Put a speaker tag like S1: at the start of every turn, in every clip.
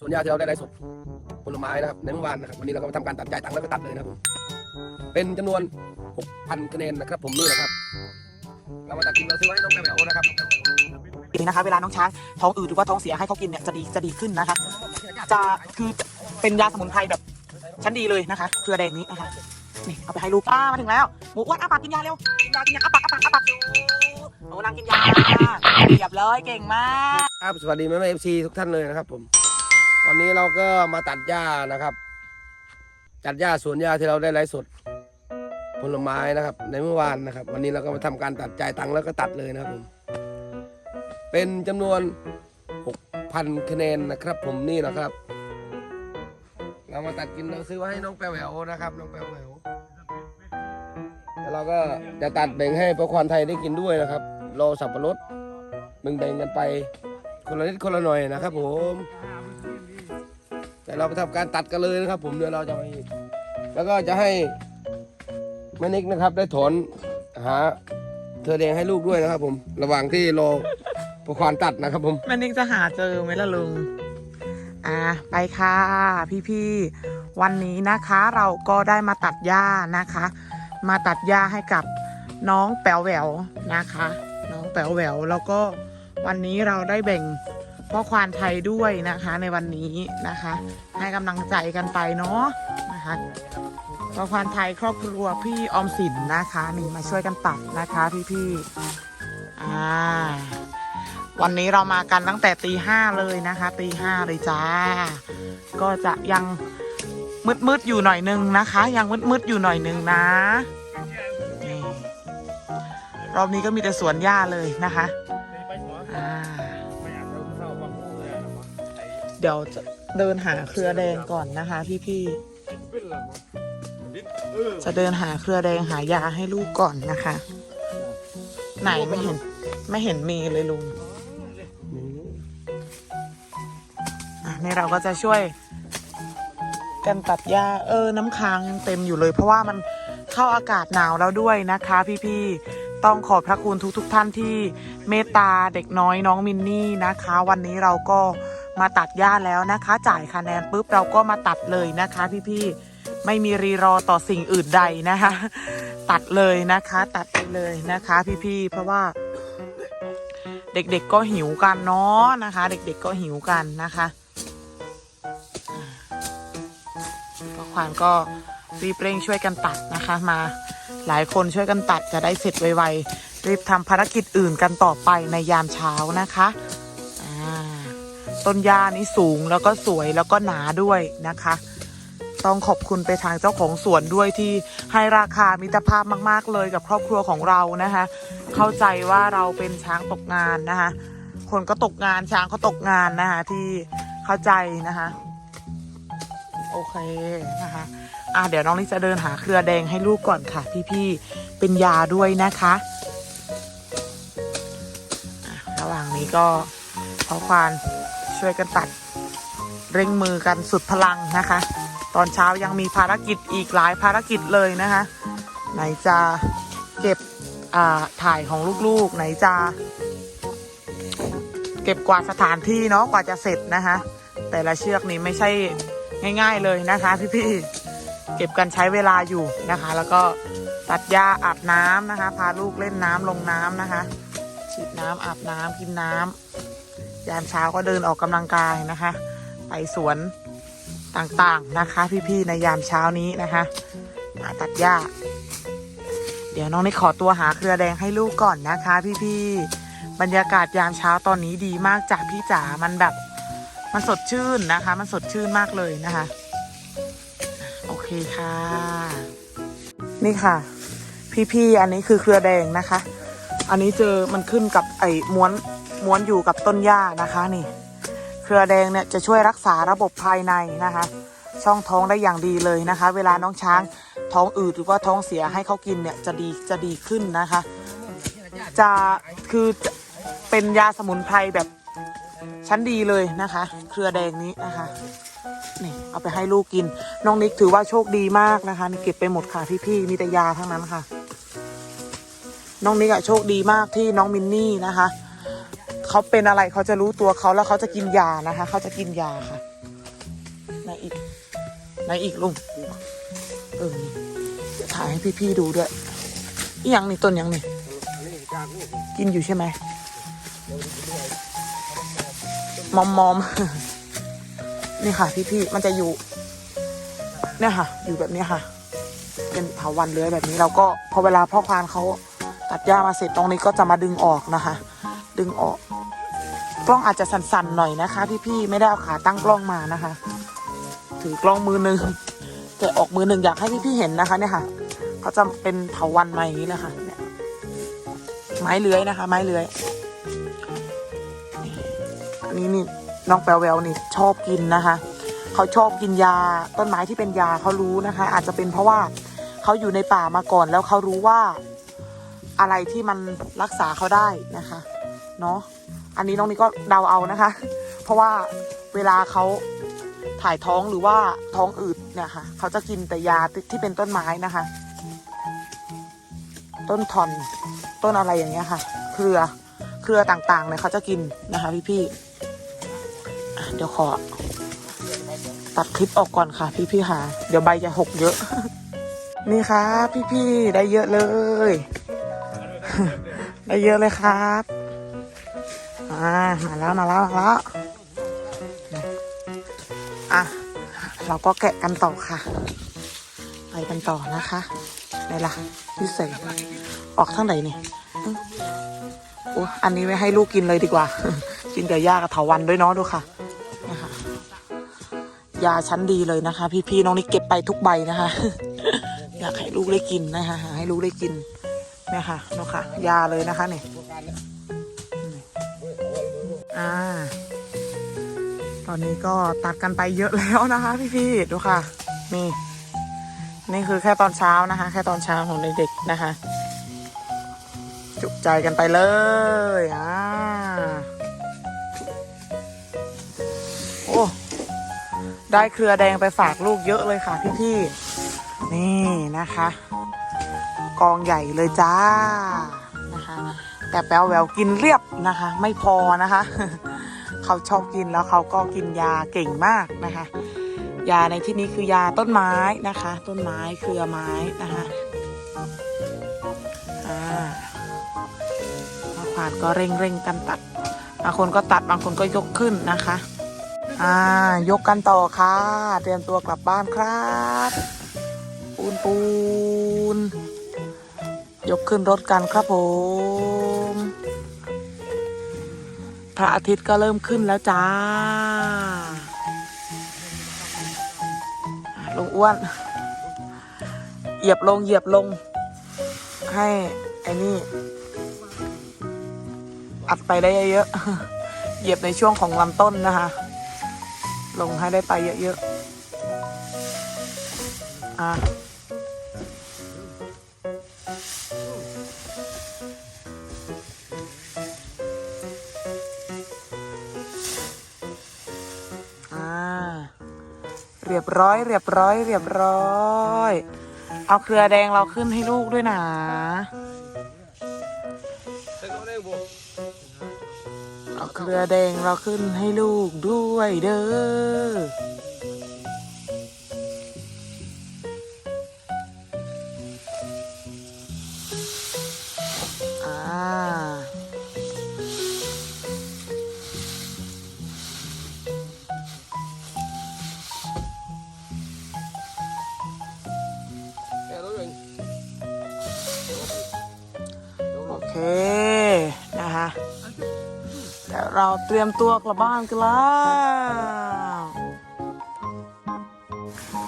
S1: ส่วนยาที่เราได้ไลฟ์สดผลไม้นะครับในเมื่อวานนะครับวันนี้เราก็มาทำการตัดจ่ายตังค์แล้วก็ตัดเลยนะครับผมเป็นจำนวน 6,000คะแนนนะครับ ผมนี่นะครับ เรามาตัดกินเราซื้อไว้ให้น้องแมวนะครับ
S2: นี่นะคะเวลาน้องช้างท้องอืดหรือว่าท้องเสียให้เขากินเนี่ยจะดีจะดีขึ้นนะคะ จะคือจะเป็นยาสมุนไพรแบบชั้นดีเลยนะคะเครือแดงนี้นะคะนี่เอาไปให้ลูกป้ามาถึงแล้วหมูอ้วนอาปากกินยาเร็วกินยากินยาอาปากอาปากอาปากโอ้นางกินยาเรียบร้อยเก่งมาก
S1: ครับสวัสดีแม่แม่เอฟซีทุกท่านเลยนะครับผม วันนี้เราก็มาตัดหญ้านะครับ ตัดหญ้าสวนหญ้าที่เราได้ไลฟ์สดผลไม้นะครับ ในเมื่อวานนะครับ วันนี้เราก็มาทำการตัดจ่ายตังค์แล้วก็ตัดเลยนะครับผมเป็นจำนวน6,000คะแนนนะครับ ผมนี่นะครับ เรามาตัดกินเราซื้อไว้ให้น้องแปวแหววนะครับน้องแปวแหววแล้วเราก็จะตัดแบ่งให้พระควานไทยได้กินด้วยนะครับรอสับปะรดแบ่งๆกันไปคนละนิดคนละหน่อยนะครับ ผม แต่เราไปทำการตัดกันเลยนะครับ ผมเดี๋ยวเราจะไปแล้วก็จะให้แม่นิกนะครับ ได้ถอนหาเธอแดงให้ลูกด้วยนะครับ ผม ระหว่างที่รอประควานตัดนะครับ ผมแมั
S2: นนิ่งจะหาเจอไหมล่ะลุงอ่าไปค่ะพี่ๆวันนี้นะคะ เราก็ได้มาตัดหญ้านะคะ มาตัดหญ้าให้กับน้องแป๋วแหววนะคะ น้องแป๋วแหววแล้วก็วันนี้เราได้แบ่ง พ่อควานไทยด้วยนะคะในวันนี้นะคะ ให้กำลังใจกันไปเนาะนะคะพ่อควานไทยครอบครัวพี่ออมสินนะคะนี่มาช่วยกันตัดนะคะพี่ๆอ่าวันนี้เรามากันตั้งแต่ตีห้าเลยนะคะตีห้าเลยจ้า ก็จะยังมืดมืดๆอยู่หน่อยนึงนะคะ ยังมืดมืดๆอยู่หน่อยนึงนะรอบนี้ก็มีแต่สวนหญ้าเลยนะคะ เดี๋ยวจะเดินหาเครือแดงก่อนนะคะ พี่ๆ จะเดินหาเครือแดงหายาให้ลูกก่อนนะคะ ไหนไม่เห็น ไม่เห็นมีเลยลุงอะนี่เราก็จะช่วยกันตัดหญ้าเออ น้ำค้างยังเต็มอยู่เลย เพราะว่ามันเข้าอากาศหนาวแล้วด้วยนะคะ พี่ๆ ต้องขอบพระคุณทุกๆทท่านที่เมตตาเด็กน้อยน้องมินนี่นะคะ วันนี้เราก็ มาตัดหญ้าแล้วนะคะ จ่ายคะแนนปุ๊บเราก็มาตัดเลยนะคะ พี่ๆไม่มีรีรอต่อสิ่งอื่นใดนะคะ ตัดเลยนะคะ ตัดไปเลยนะคะ พี่ๆเพราะว่า เด็กๆก็หิวกันเนาะนะคะ เด็กๆก็หิวกันนะคะก็ควานก็รีบเร่งช่วยกันตัดนะคะมาหลายคนช่วยกันตัดจะได้เสร็จไวๆรีบทำภารกิจอื่นกันต่อไปในยามเช้านะคะ ต้นหญ้านี้สูงแล้วก็สวยแล้วก็หนาด้วยนะคะ ต้องขอบคุณไปทางเจ้าของสวนด้วยที่ให้ราคามิตรภาพมาก ๆ เลยกับครอบครัวของเรานะคะ เข้าใจว่าเราเป็นช้างตกงานนะคะ คนก็ตกงานช้างก็ตกงานนะคะที่เข้าใจนะคะ โอเคนะคะอะเดี๋ยวน้องลิจะเดินหาเครือแดงให้ลูกก่อนค่ะ พี่ๆเป็นยาด้วยนะคะอะระหว่างนี้ก็ขอควาน ช่วยกันตัดเร่งมือกันสุดพลังนะคะ ตอนเช้ายังมีภารกิจอีกหลายภารกิจเลยนะคะ ไหนจะเก็บถ่ายของลูกๆ ไหนจะ เก็บกวาดสถานที่เนาะกว่าจะเสร็จนะคะ แต่ละเชือกนี้ไม่ใช่ง่าย ๆเลยนะคะ พี่ๆเก็บกันใช้เวลาอยู่นะคะ แล้วก็ตัดหญ้าอาบน้ำนะคะ พาลูกเล่นน้ำลงน้ำนะคะฉีดน้ำอาบน้ำกินน้ำ ยามเช้าก็เดินออกกำลังกายนะคะ ไปสวนต่างๆนะคะ พี่ๆในยามเช้านี้นะคะมาตัดหญ้า เดี๋ยวน้องนี่ขอตัวหาเครือแดงให้ลูกก่อนนะคะ พี่ๆบรรยากาศยามเช้าตอนนี้ดีมากจากพี่จ๋ามันแบบมันสดชื่นนะคะ มันสดชื่นมากเลยนะคะ โอเคค่ะ นี่ค่ะ พี่ๆอันนี้คือเครือแดงนะคะ อันนี้เจอมันขึ้นกับไอ้ม้วน ม้วนอยู่กับต้นหญ้านะคะนี่ เครือแดงเนี่ยจะช่วยรักษาระบบภายในนะคะ ช่องท้องได้อย่างดีเลยนะคะ เวลาน้องช้างท้องอืดหรือว่าท้องเสียให้เขากินเนี่ยจะดีจะดีขึ้นนะคะ จะคือเป็นยาสมุนไพรแบบชั้นดีเลยนะคะ เครือแดงนี้นะคะนี่เอาไปให้ลูกกิน น้องนิกถือว่าโชคดีมากนะคะนี่เก็บไปหมดค่ะพี่ๆมีแต่ยาทั้งนั้นค่ะ น้องนิกอะโชคดีมากที่น้องมินนี่นะคะ เขาเป็นอะไรเขาจะรู้ตัวเขาแล้วเขาจะกินยานะคะ เขาจะกินยาค่ะไหนอีกไหนอีกลุงเออถ่ายให้พี่ๆดูด้วยอีหยังนี่ต้นยังนี่
S1: กิน
S2: อยู่ใช่ไหมมอมมอมนี่ค่ะ พี่ๆมันจะอยู่ เนี่ยค่ะ อยู่แบบนี้ค่ะ เป็นเถาวันเลื้อยแบบนี้เราก็พอเวลาพ่อควานเขาตัดหญ้ามาเสร็จตรงนี้ก็จะมาดึงออกนะคะ ดึงออก ล้องอาจจะสั่นๆหน่อยนะคะ พี่ๆไม่ได้เอาขาตั้งกล้องมานะคะ ถือกล้องมือหนึ่งแต่ออกมือหนึ่งอยากให้พี่ๆเห็นนะคะ เนี่ยค่ะเขาจะเป็นเถาวันมาอย่างนี้เลยค่ะเนี่ยไม้เลื้อยนะคะ ไม้เลื้อยอันนี้นี่น้องแปลแววนี่ชอบกินนะคะเขาชอบกินยาต้นไม้ที่เป็นยาเขารู้นะคะ อาจจะเป็นเพราะว่าเขาอยู่ในป่ามาก่อนแล้วเขารู้ว่าอะไรที่มันรักษาเขาได้นะคะ เนาะ อันนี้น้องนี่ก็เดาเอานะคะ เพราะว่าเวลาเขาถ่ายท้องหรือว่าท้องอืดเนี่ยค่ะ เขาจะกินแต่ยาที่เป็นต้นไม้นะคะ ต้นทอนต้นอะไรอย่างเงี้ยค่ะ เครือเครือต่างๆเนี่ยเขาจะกินนะคะ พี่ๆอ่เดี๋ยวขอ ตัดคลิปออกก่อนค่ะ พี่ๆค่ะ เดี๋ยวใบจะหกเยอะ นี่ครับพี่ๆได้เยอะเลย ได้เยอะเลยครับ อ่ามาแล้วมาแล้วมาแล้วอะเราก็แกะกันต่อค่ะ ไปกันต่อนะคะไหนล่ะพี่เสกออกทางไหนนี่อื้อโอ้อันนี้ไว้ให้ลูกกินเลยดีกว่า กินกับย่ากับเถาวันด้วยเนาะดูค่ะนะคะยาชั้นดีเลยนะคะ พี่ๆน้องนี่เก็บไปทุกใบนะคะ อยากให้ลูกได้กินนะคะหาให้ลูกได้กินเนี่ยค่ะเนะค่ะ ยาเลยนะคะเนี่ย อ่า ตอนนี้ก็ตัดกันไปเยอะแล้วนะคะพี่ๆดูค่ะ นี่ นี่คือแค่ตอนเช้านะคะ แค่ตอนเช้าของเด็กๆนะคะ จุใจกันไปเลยอ่าโอ้ได้เครือแดงไปฝากลูกเยอะเลยค่ะพี่ๆนี่นะคะ กองใหญ่เลยจ้า แต่แป๊วแววกินเรียบนะคะ ไม่พอนะคะ เขาชอบกินแล้วเขาก็กินยาเก่งมากนะคะ ยาในที่นี้คือยาต้นไม้นะคะ ต้นไม้เครือไม้นะคะอ่าบางขวานก็เร่งเร่งกันตัดบางคนก็ตัดบางคนก็ยกขึ้นนะคะอ่ายกกันต่อค่ะ เตรียมตัวกลับบ้านครับ ปูนปูน ยกขึ้นรถกันครับผม ระอาทิตย์ก็เริ่มขึ้นแล้วจ้าลุงอ้วน เหยียบลงเหยียบลง ให้ไอ้นี่ อัดไปได้เยอะๆเหยียบในช่วงของลำต้นนะคะ ลงให้ได้ไปเยอะๆอะ เรียบร้อย เรียบร้อย เรียบร้อย เอาเครือแดงเราขึ้นให้ลูกด้วยนะเอาเครือแดงเราขึ้นให้ลูกด้วยเด้อ นะคะเราเตรียมตัวกลับบ้านกันแล้ว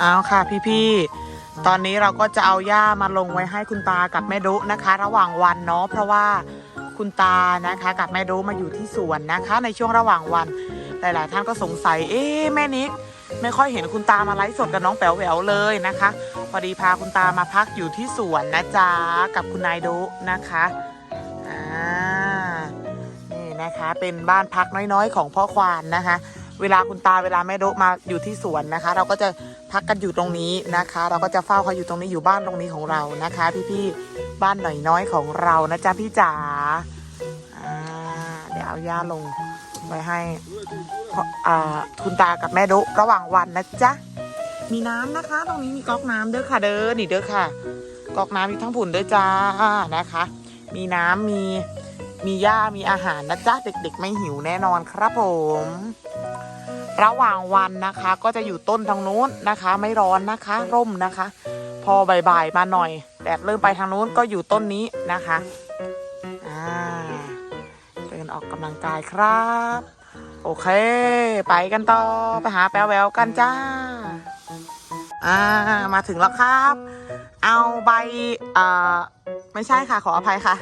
S2: เอาค่ะพี่ๆ ตอนนี้เราก็จะเอาหญ้ามาลงไว้ให้คุณตากับแม่ดุนะคะ ระหว่างวันเนาะเพราะว่าคุณตานะคะ กับแม่ดุมาอยู่ที่สวนนะคะ ในช่วงระหว่างวัน หลายๆท่านก็สงสัย เอ๊ะแม่นิกไม่ค่อยเห็นคุณตามาไลฟ์สดกับน้องแป๋วแหววเลยนะคะ พอดีพาคุณตามาพักอยู่ที่สวนนะจ๊ะกับคุณนายดุนะคะ นะคะ เป็นบ้านพักน้อยๆ ของพ่อควานนะคะ เวลาคุณตาเวลาแม่โดะมาอยู่ที่สวนนะคะ เราก็จะพักกันอยู่ตรงนี้นะคะ เราก็จะเฝ้าเขาอยู่ตรงนี้อยู่บ้านตรงนี้ของเรานะคะ พี่ๆบ้านหน่อยน้อยของเรานะจ๊ะพี่จ๋าเดี๋ยวเอาย่าลงไว้ให้คุณตากับแม่ดุระหว่างวันนะจ๊ะมีน้ำนะคะ ตรงนี้มีก๊อกน้ำเด้อค่ะเด้อนี่เด้อค่ะก๊อกน้ำมีทั้งผุนเด้อจ้านะคะ มีน้ำมี มีหญ้ามีอาหารนะจ๊ะเด็ก ๆ ไม่หิวแน่นอนครับผม ระหว่างวันนะคะ ก็จะอยู่ต้นทางนู้นนะคะ ไม่ร้อนนะคะ ร่มนะคะ พอบ่ายๆมาหน่อยแดดเริ่มไปทางนู้นก็อยู่ต้นนี้นะคะอ่าเดินออกกำลังกายครับ โอเค ไปกันต่อไปหาแปลแววกันจ้าอ่ามาถึงแล้วครับ เอาใบอ่าไม่ใช่ค่ะขออภัยค่ะ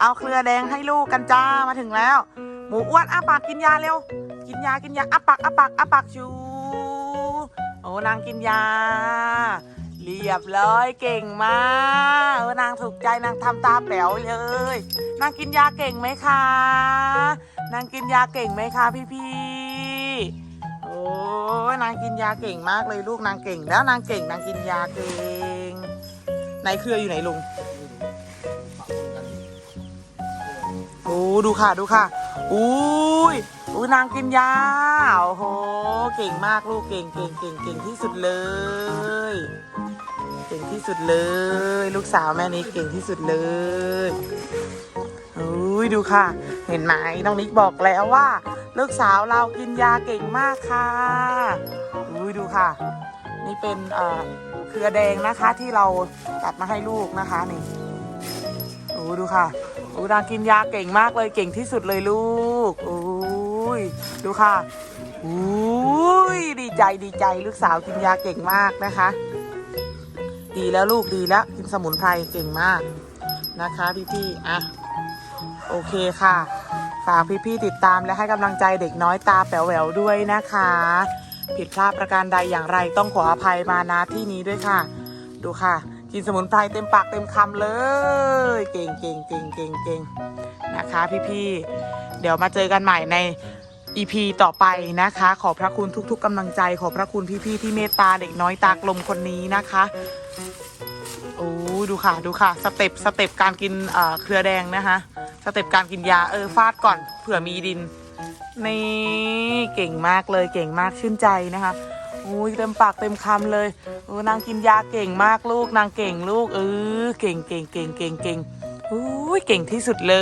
S2: เอาเครือแดงให้ลูกกันจ้ามาถึงแล้ว หมูอ้วนอ้าปากกินยาเร็ว กินยากินยาอ้าปากอ้าปากอ้าปากชูโอ้นางกินยา เรียบร้อยเก่งมากเออนางถูกใจนางทำตาแป๋วเลย นางกินยาเก่งไหมคะ นางกินยาเก่งไหมคะพี่พี่ๆโอ้นางกินยาเก่งมากเลยลูกนางเก่ง แล้วนางเก่งนางกินยาเก่งในเครืออยู่ไหนลุง โอ้ดูค่ะดูค่ะอุ้ยอุ้ยนางกินยาโอ้โหเก่งมากลูกเก่งเก่งเก่งเก่งที่สุดเลย เก่งที่สุดเลย ลูกสาวแม่นี้เก่งที่สุดเลยอุ้ยดูค่ะ เห็นไหมน้องนิกบอกแล้วว่า ลูกสาวเรากินยาเก่งมากค่ะอุ้ยดูค่ะ นี่เป็นเอ่อเครือแดงนะคะที่เราตัดมาให้ลูกนะคะนี่โอ้ดูค่ะ อ้นางกินยาเก่งมากเลยเก่งที่สุดเลยลูกโอ้ยดูค่ะอุ้ยดีใจดีใจลูกสาวกินยาเก่งมากนะคะ ดีแล้วลูกดีแล้วกินสมุนไพรเก่งมากนะคะพี่ๆอะโอเคค่ะ ฝากพี่ๆติดตามและให้กำลังใจเด็กน้อยตาแป๋วแหววด้วยนะคะ ผิดพลาดประการใดอย่างไรต้องขออภัยมาณที่นี้ด้วยค่ะ ดูค่ะ กินสมุนไพรเต็มปากเต็มคำเลย เก่งเก่งเก่งเก่งเก่งนะคะพี่ๆ เดี๋ยวมาเจอกันใหม่ใน EP ต่อไปนะคะ ขอพระคุณทุก ๆกำลังใจ ขอพระคุณพี่ๆที่เมตตาเด็กน้อยตากลมคนนี้นะคะโอ้ดูค่ะดูค่ะ สเต็ปสเต็ปการกินเอ่อเครือแดงนะคะสเต็ปการกินยาเออฟาดก่อนเผื่อมีดินนี่เก่งมากเลยเก่งมากชื่นใจนะคะ อ้ยเต็มปากเต็มคำเลยโอ้นางกินยาเก่งมากลูกนางเก่งลูกเออเก่งเก่งเก่งเก่งเก่งอุ้ยเก่งที่สุดเล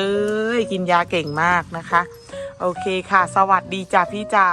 S2: ย กินยาเก่งมากนะคะ โอเคค่ะ สวัสดีจ้าพี่จ๋า